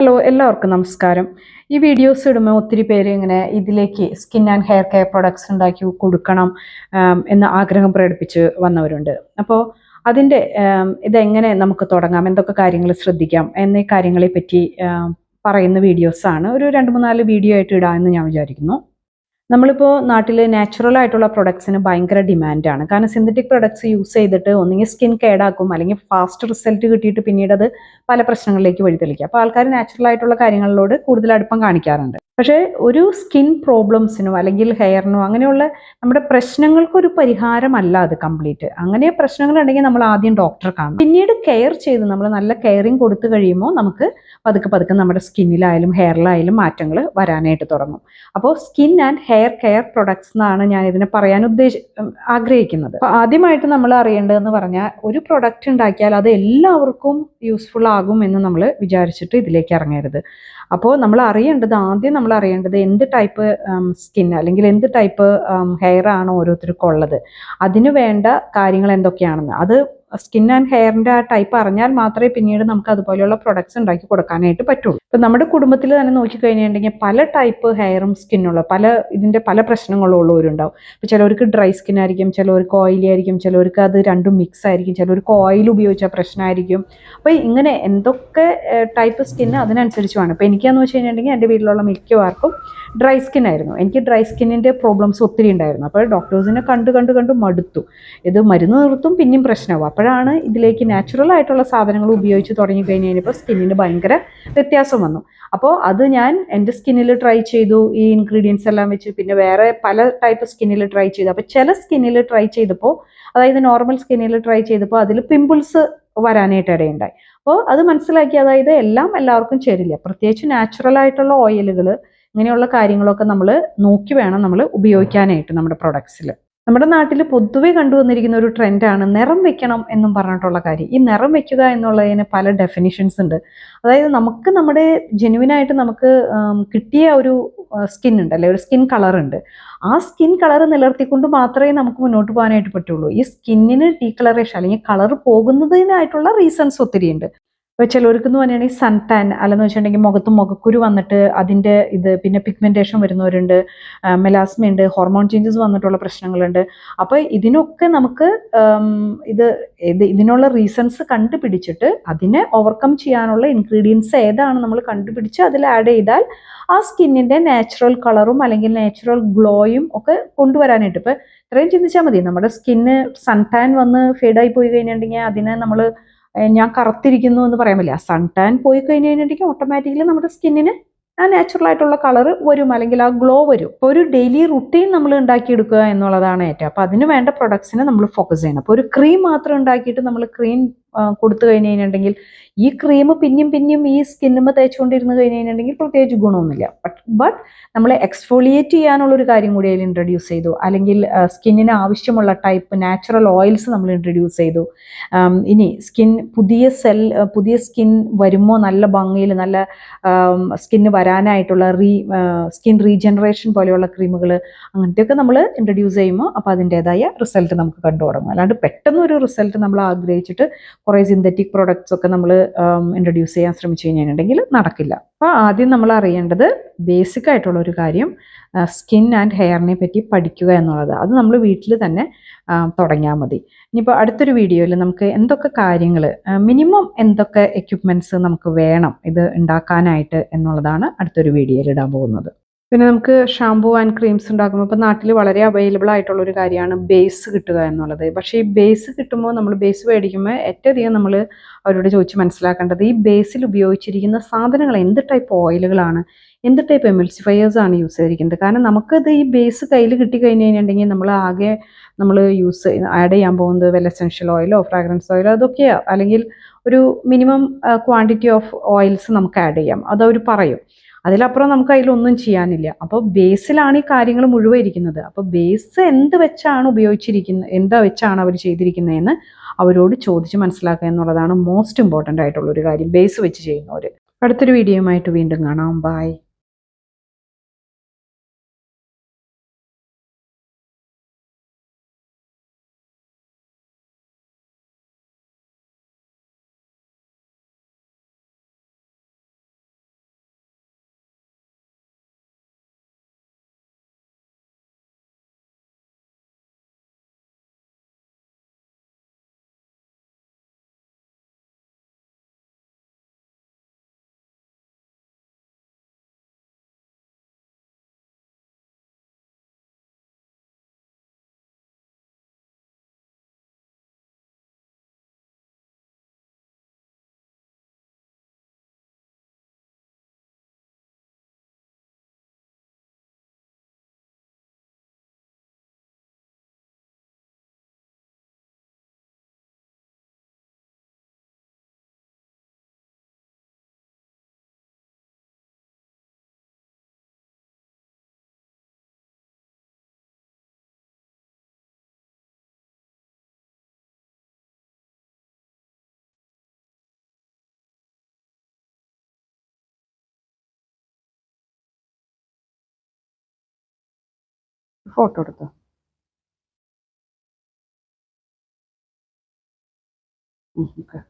Hello എല്ലാവർക്കും നമസ്കാരം. ഈ വീഡിയോസ് ഇടുമ്പോൾ ഒത്തിരി പേര് ഇങ്ങനെ ഇതിലേക്ക് skin and hair care products ഉണ്ടാക്കി കൊടുക്കണം എന്ന ആഗ്രഹം പ്രകടിപ്പിച്ച് വന്നവരുണ്ട്. അപ്പോൾ അതിന്റെ ഇതെങ്ങനെ നമുക്ക് തുടങ്ങാം എന്തൊക്കെ കാര്യങ്ങൾ ശ്രദ്ധിക്കാം എന്നീ കാര്യങ്ങളെപ്പറ്റി പറയുന്ന വീഡിയോസാണ്. ഒരു രണ്ട് മൂന്നാൽ വീഡിയോ ആയിട്ട് ഇടാമെന്ന് ഞാൻ വിചാരിക്കുന്നു. നമ്മളിപ്പോൾ നാട്ടിൽ നാച്ചുറൽ ആയിട്ടുള്ള പ്രൊഡക്ട്സിന് ഭയങ്കര ഡിമാൻഡാണ് കാരണം സിന്തറ്റിക് പ്രൊഡക്ട്സ് യൂസ് ചെയ്തിട്ട് ഒന്നുകിൽ സ്കിൻ കേടാക്കും അല്ലെങ്കിൽ ഫാസ്റ്റ് റിസൾട്ട് കിട്ടിയിട്ട് പിന്നീട് അത് പല പ്രശ്നങ്ങളിലേക്ക് വഴിതെളിക്കുക അപ്പോൾ ആൾക്കാർ നാച്ചുറൽ ആയിട്ടുള്ള കാര്യങ്ങളിലോട് കൂടുതൽ അടുപ്പം കാണിക്കാറുണ്ട്. പക്ഷേ ഒരു സ്കിൻ പ്രോബ്ലംസിനോ അല്ലെങ്കിൽ ഹെയറിനോ അങ്ങനെയുള്ള നമ്മുടെ പ്രശ്നങ്ങൾക്കൊരു പരിഹാരമല്ല അത് കംപ്ലീറ്റ്. അങ്ങനെ പ്രശ്നങ്ങളുണ്ടെങ്കിൽ നമ്മൾ ആദ്യം ഡോക്ടറെ കാണും പിന്നീട് കെയർ ചെയ്ത് നമ്മൾ നല്ല കെയറിങ് കൊടുത്തു കഴിയുമ്പോൾ നമുക്ക് പതുക്കെ പതുക്കെ നമ്മുടെ സ്കിന്നിലായാലും ഹെയറിലായാലും മാറ്റങ്ങൾ വരാനായിട്ട് തുടങ്ങും. അപ്പോൾ skin and hair care products എന്നാണ് ഞാൻ ഇതിനെ പറയാൻ ഉദ്ദേശ ആഗ്രഹിക്കുന്നത്. അപ്പോൾ ആദ്യമായിട്ട് നമ്മൾ അറിയേണ്ടതെന്ന് പറഞ്ഞാൽ ഒരു പ്രൊഡക്റ്റ് ഉണ്ടാക്കിയാൽ അത് എല്ലാവർക്കും യൂസ്ഫുൾ ആകും എന്ന് നമ്മൾ വിചാരിച്ചിട്ട് ഇതിലേക്ക് ഇറങ്ങരുത്. അപ്പോൾ നമ്മൾ അറിയേണ്ടത് ആദ്യം നമ്മൾ അറിയേണ്ടത് എന്ത് ടൈപ്പ് സ്കിൻ അല്ലെങ്കിൽ എന്ത് ടൈപ്പ് ഹെയർ ആണ് ഓരോരുത്തർക്കും ഉള്ളത്. അതിന് വേണ്ട കാര്യങ്ങൾ എന്തൊക്കെയാണെന്ന്. അത് സ്കിൻ ആൻഡ് ഹെയറിന്റെ ആ ടൈപ്പ് അറിഞ്ഞാൽ മാത്രമേ പിന്നീട് നമുക്ക് അതുപോലെയുള്ള പ്രൊഡക്ട്സ് ഉണ്ടാക്കി കൊടുക്കാനായിട്ട് പറ്റുള്ളൂ. ഇപ്പം നമ്മുടെ കുടുംബത്തിൽ തന്നെ നോക്കിക്കഴിഞ്ഞിട്ടുണ്ടെങ്കിൽ പല ടൈപ്പ് ഹെയറും സ്കിന്നുള്ള പല ഇതിന്റെ പല പ്രശ്നങ്ങളും ഉള്ളവരുണ്ടാവും ഇപ്പോൾ ചിലവർക്ക് ഡ്രൈ സ്കിൻ ആയിരിക്കും ചിലവർക്ക് ഓയിലി ആയിരിക്കും ചിലവർക്ക് അത് രണ്ടും മിക്സ് ആയിരിക്കും ചിലവർക്ക് ഓയിൽ ഉപയോഗിച്ച പ്രശ്നമായിരിക്കും. അപ്പോൾ ഇങ്ങനെ എന്തൊക്കെ ടൈപ്പ് സ്കിന്ന് അതിനനുസരിച്ച് വേണം. ഇപ്പോൾ എനിക്കാന്ന് വെച്ച് കഴിഞ്ഞിട്ടുണ്ടെങ്കിൽ എന്റെ വീട്ടിലുള്ള മിക്കവാർക്കും ഡ്രൈ സ്കിൻ ആയിരുന്നു. എനിക്ക് ഡ്രൈ സ്കിന്നിന്റെ പ്രോബ്ലംസ് ഒത്തിരി ഉണ്ടായിരുന്നു. അപ്പോൾ ഡോക്ടേഴ്സിനെ കണ്ട് കണ്ട് കണ്ട് മടുത്തു. ഇത് മരുന്ന് നിർത്തും പിന്നെയും പ്രശ്നമാവും. അപ്പോഴാണ് ഇതിലേക്ക് നാച്ചുറൽ ആയിട്ടുള്ള സാധനങ്ങൾ ഉപയോഗിച്ച് തുടങ്ങി കഴിഞ്ഞ് കഴിഞ്ഞപ്പോൾ സ്കിന്നിന് ഭയങ്കര വ്യത്യാസം വന്നു. അപ്പോൾ അത് ഞാൻ എന്റെ സ്കിന്നിൽ ട്രൈ ചെയ്തു ഈ ഇൻഗ്രീഡിയൻസ് എല്ലാം വെച്ച്. പിന്നെ വേറെ പല ടൈപ്പ് സ്കിന്നിൽ ട്രൈ ചെയ്തു. അപ്പോൾ ചില സ്കിന്നിൽ ട്രൈ ചെയ്തപ്പോൾ അതായത് നോർമൽ സ്കിന്നിൽ ട്രൈ ചെയ്തപ്പോൾ അതിൽ പിമ്പിൾസ് വരാനായിട്ട് ഇടയുണ്ടായി. അപ്പോൾ അത് മനസ്സിലാക്കി അതായത് എല്ലാം എല്ലാവർക്കും ചേരില്ല. പ്രത്യേകിച്ച് നാച്ചുറൽ ആയിട്ടുള്ള ഓയിലുകൾ ഇങ്ങനെയുള്ള കാര്യങ്ങളൊക്കെ നമ്മൾ നോക്കി വേണം നമ്മൾ ഉപയോഗിക്കാനായിട്ട് നമ്മുടെ പ്രൊഡക്ട്സിൽ നമ്മുടെ നാട്ടിൽ പൊതുവെ കണ്ടുവന്നിരിക്കുന്ന ഒരു ട്രെൻഡാണ് നിറം വെക്കണം എന്നും പറഞ്ഞിട്ടുള്ള കാര്യം. ഈ നിറം വെക്കുക എന്നുള്ളതിന് പല ഡെഫിനിഷൻസ് ഉണ്ട്. അതായത് നമുക്ക് നമ്മുടെ ജെനുവിനായിട്ട് നമുക്ക് കിട്ടിയ ഒരു സ്കിൻ ഉണ്ട് അല്ലെ ഒരു സ്കിൻ കളർ ഉണ്ട്. ആ സ്കിൻ കളർ നിലർത്തിക്കൊണ്ട് മാത്രമേ നമുക്ക് മുന്നോട്ട് പോകാനായിട്ട് പറ്റുള്ളൂ. ഈ സ്കിന്നിന് ഡീകളറേഷൻ അല്ലെങ്കിൽ കളർ പോകുന്നതിനായിട്ടുള്ള റീസൺസ് ഒത്തിരി ഉണ്ട് ഇപ്പോൾ ചിലർക്ക് പറയുകയാണെങ്കിൽ സൺ ടാൻ അല്ലെന്ന് വെച്ചിട്ടുണ്ടെങ്കിൽ മുഖത്ത് മുഖക്കുരു വന്നിട്ട് അതിന്റെ ഇത് പിന്നെ പിഗ്മെന്റേഷൻ വരുന്നവരുണ്ട് മെലാസ്മ ഉണ്ട് ഹോർമോൺ ചേഞ്ചസ് വന്നിട്ടുള്ള പ്രശ്നങ്ങളുണ്ട്. അപ്പോൾ ഇതിനൊക്കെ നമുക്ക് ഇത് ഇത് ഇതിനുള്ള റീസൺസ് കണ്ടുപിടിച്ചിട്ട് അതിനെ ഓവർകം ചെയ്യാനുള്ള ഇൻഗ്രീഡിയൻസ് ഏതാണ് നമ്മൾ കണ്ടുപിടിച്ച് അതിൽ ആഡ് ചെയ്താൽ ആ സ്കിന്നിന്റെ നാച്ചുറൽ കളറും അല്ലെങ്കിൽ നാച്ചുറൽ ഗ്ലോയും ഒക്കെ കൊണ്ടുവരാനായിട്ട്. ഇപ്പോൾ ഇത്രയും ചിന്തിച്ചാൽ മതി. നമ്മുടെ സ്കിന്ന് സൺ ടാൻ വന്ന് ഫെയ്ഡായി പോയി കഴിഞ്ഞിട്ടുണ്ടെങ്കിൽ അതിനെ നമ്മൾ ഞാൻ കറുത്തിരിക്കുന്നു എന്ന് പറയാൻ പറ്റില്ല. സൺ ടാൻ പോയി കഴിഞ്ഞ് കഴിഞ്ഞിട്ടുണ്ടെങ്കിൽ ഓട്ടോമാറ്റിക്കലി നമ്മുടെ സ്കിന്നിന് ആ നാച്ചുറൽ ആയിട്ടുള്ള കളർ വരും അല്ലെങ്കിൽ ആ ഗ്ലോ വരും. അപ്പോൾ ഒരു ഡെയിലി റുട്ടീൻ നമ്മൾ ഉണ്ടാക്കിയെടുക്കുക എന്നുള്ളതാണ് ഏറ്റവും. അപ്പോൾ അതിന് വേണ്ട പ്രൊഡക്ട്സിനെ നമ്മൾ ഫോക്കസ് ചെയ്യണം. അപ്പോൾ ഒരു ക്രീം മാത്രം ഉണ്ടാക്കിയിട്ട് നമ്മൾ ക്രീം കൊടുത്തു കഴിഞ്ഞ് കഴിഞ്ഞിട്ടുണ്ടെങ്കിൽ ഈ ക്രീം പിന്നെയും പിന്നെയും ഈ സ്കിന്നുമ്പോൾ തേച്ചുകൊണ്ടിരുന്ന് കഴിഞ്ഞ് കഴിഞ്ഞിട്ടുണ്ടെങ്കിൽ പ്രത്യേകിച്ച് ഗുണമൊന്നുമില്ല. ബട്ട് ബട്ട് നമ്മൾ എക്സ്ഫോളിയേറ്റ് ചെയ്യാനുള്ളൊരു കാര്യം കൂടി അതിൽ ഇൻട്രൊഡ്യൂസ് ചെയ്തു. അല്ലെങ്കിൽ സ്കിന്നിന് ആവശ്യമുള്ള ടൈപ്പ് നാച്ചുറൽ ഓയിൽസ് നമ്മൾ ഇൻട്രൊഡ്യൂസ് ചെയ്തു. ഇനി സ്കിൻ പുതിയ സെൽ പുതിയ സ്കിൻ വരുമ്പോൾ നല്ല ഭംഗിയിൽ നല്ല സ്കിന്ന് വരാനായിട്ടുള്ള റീ സ്കിൻ റീജനറേഷൻ പോലെയുള്ള ക്രീമുകൾ അങ്ങനത്തെയൊക്കെ നമ്മൾ ഇൻട്രൊഡ്യൂസ് ചെയ്യുമ്പോൾ അപ്പോൾ അതിന്റെതായ റിസൾട്ട് നമുക്ക് കണ്ടു തുടങ്ങും അല്ലാണ്ട് പെട്ടെന്ന് ഒരു റിസൾട്ട് നമ്മൾ ആഗ്രഹിച്ചിട്ട് കുറേ സിന്തറ്റിക് പ്രോഡക്റ്റ്സ് ഒക്കെ നമ്മൾ ഇൻട്രൊഡ്യൂസ് ചെയ്യാൻ ശ്രമിച്ചു കഴിഞ്ഞിട്ടുണ്ടെങ്കിൽ നടക്കില്ല. അപ്പോൾ ആദ്യം നമ്മൾ അറിയേണ്ടത് ബേസിക് ആയിട്ടുള്ള ഒരു കാര്യം സ്കിൻ ആൻഡ് ഹെയറിനെ പറ്റി പഠിക്കുക എന്നുള്ളത്. അത് നമ്മൾ വീട്ടിൽ തന്നെ തുടങ്ങിയാൽ മതി. ഇനിയിപ്പോൾ അടുത്തൊരു വീഡിയോയിൽ നമുക്ക് എന്തൊക്കെ കാര്യങ്ങൾ മിനിമം എന്തൊക്കെ എക്യുപ്മെന്റ്സ് നമുക്ക് വേണം ഇത് ഉണ്ടാക്കാനായിട്ട് എന്നുള്ളതാണ് അടുത്തൊരു വീഡിയോയിൽ ഇടാൻ പോകുന്നത്. പിന്നെ നമുക്ക് ഷാമ്പൂ ആൻഡ് ക്രീംസ് ഉണ്ടാക്കുമ്പോൾ ഇപ്പോൾ നാട്ടിൽ വളരെ അവൈലബിൾ ആയിട്ടുള്ള ഒരു കാര്യമാണ് ബേസ് കിട്ടുക എന്നുള്ളത്. പക്ഷേ ഈ ബേസ് കിട്ടുമ്പോൾ നമ്മൾ ബേസ് മേടിക്കുമ്പോൾ ഏറ്റവും അധികം നമ്മൾ അവരോട് ചോദിച്ച് മനസ്സിലാക്കേണ്ടത് ഈ ബേസിൽ ഉപയോഗിച്ചിരിക്കുന്ന സാധനങ്ങൾ എന്ത് ടൈപ്പ് ഓയിലുകളാണ് എന്ത് ടൈപ്പ് എമൽസിഫയേഴ്സ് ആണ് യൂസ് ചെയ്തിരിക്കുന്നത്? കാരണം നമുക്കത് ഈ ബേസ് കയ്യിൽ കിട്ടി കഴിഞ്ഞ് കഴിഞ്ഞിട്ടുണ്ടെങ്കിൽ നമ്മൾ ആകെ നമ്മൾ യൂസ് ആഡ് ചെയ്യാൻ പോകുന്നത് വെൽ എസെൻഷ്യൽ ഓയിലോ ഫ്രാഗ്രൻസ് ഓയിലോ അതൊക്കെയോ. അല്ലെങ്കിൽ ഒരു മിനിമം ക്വാണ്ടിറ്റി ഓഫ് ഓയിൽസ് നമുക്ക് ആഡ് ചെയ്യാം. അതവർ പറയും. അതിലപ്പുറം നമുക്ക് അതിലൊന്നും ചെയ്യാനില്ല. അപ്പോൾ ബേസിലാണ് ഈ കാര്യങ്ങൾ മുഴുവൻ ഇരിക്കുന്നത്. അപ്പോൾ ബേസ് എന്ത് വെച്ചാണ് ഉപയോഗിച്ചിരിക്കുന്നത് എന്താ വെച്ചാണ് അവർ ചെയ്തിരിക്കുന്നതെന്ന് അവരോട് ചോദിച്ച് മനസ്സിലാക്കുക എന്നുള്ളതാണ് മോസ്റ്റ് ഇമ്പോർട്ടന്റ് ആയിട്ടുള്ള ഒരു കാര്യം ബേസ് വെച്ച് ചെയ്യുന്നവർ അടുത്തൊരു വീഡിയോ ആയിട്ട് വീണ്ടും കാണാം. ബൈ ഫോട്ടോ എടുത്തോ ഓക്കെ.